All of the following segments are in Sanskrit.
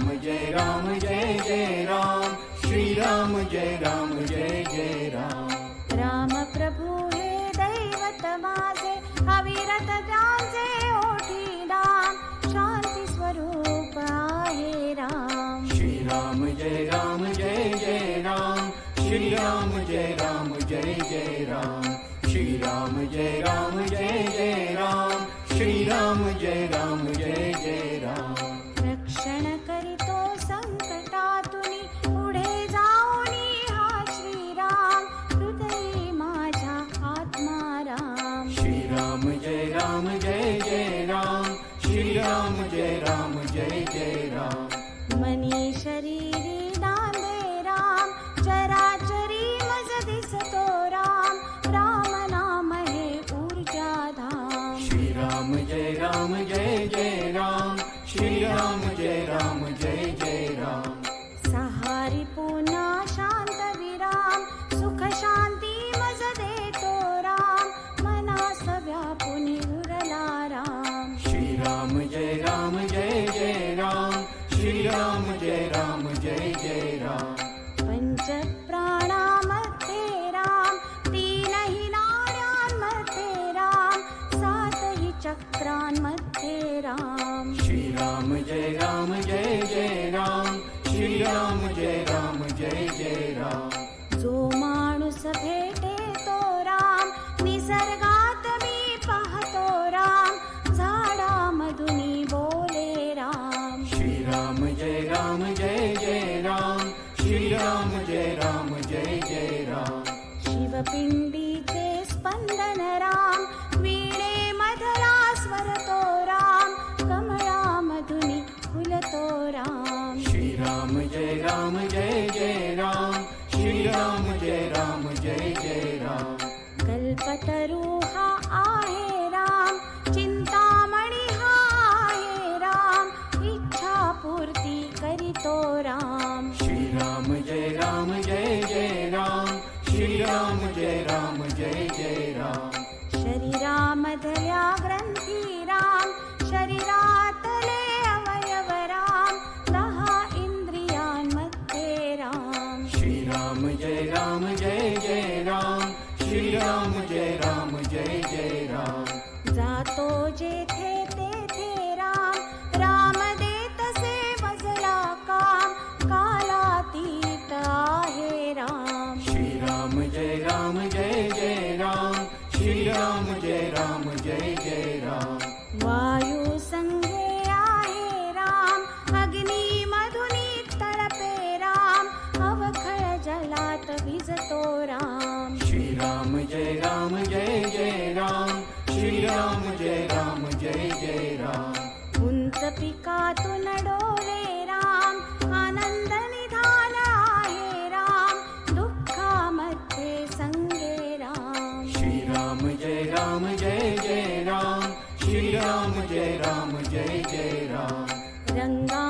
श्रीराम जय राम जय जय राम। श्रीराम जय राम जय जय राम। राम प्रभू हे दैवत माझे अविरत त्यांचे ओठी नाम शांती स्वरूप आहे राम। श्रीराम जय राम जय जय राम। श्रीराम जय राम जय जय राम। श्रीराम जय राम जय जय राम। श्रीराम जय राम श्रीराम जय राम जय जय राम। श्रीराम जय राम जय जय राम। कल्पतरू हा आहे राम चिंतामणी हा आहे राम। इच्छा पूर्ती करीतो राम। श्रीराम जय राम जय जय राम। श्रीराम जय राम जय जय राम। शरीरामधल्या ग्रंथी राम। शरीरातले राम श्रीराम जय राम जय जय राम। जातो जेथे तेथे राम राम देतसे मजला काम कालातीत आहे राम। श्रीराम जय राम जय जय राम। श्रीराम राम जय राम जय जय राम। श्रीराम जय राम जय जय राम। उंच डोले राम आनंद निधान आहे राम दुःखामध्ये संगे राम। श्रीराम जय राम जय जय राम। श्रीराम जय राम जय जय राम। रंगांमधुनी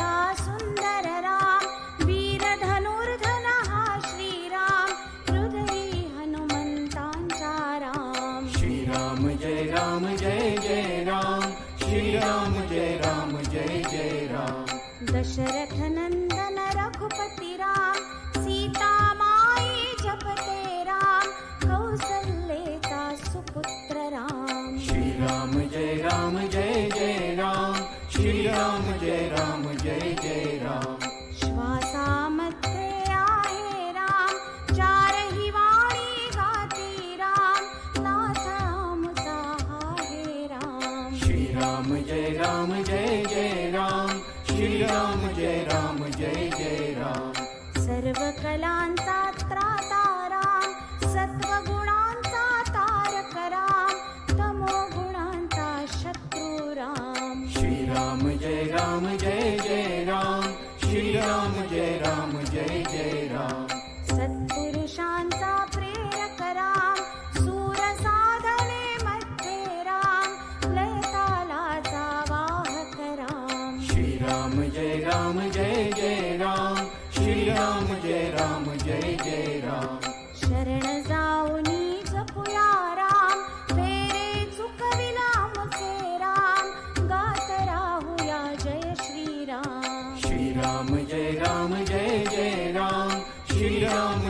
जय जय राम श्वासामध्ये आहे राम चारही वाणी गाती राम नाथ आमचा आहे राम श्रीराम जय राम जय जय राम श्रीराम जय राम जय जय राम श्रीराम जय राम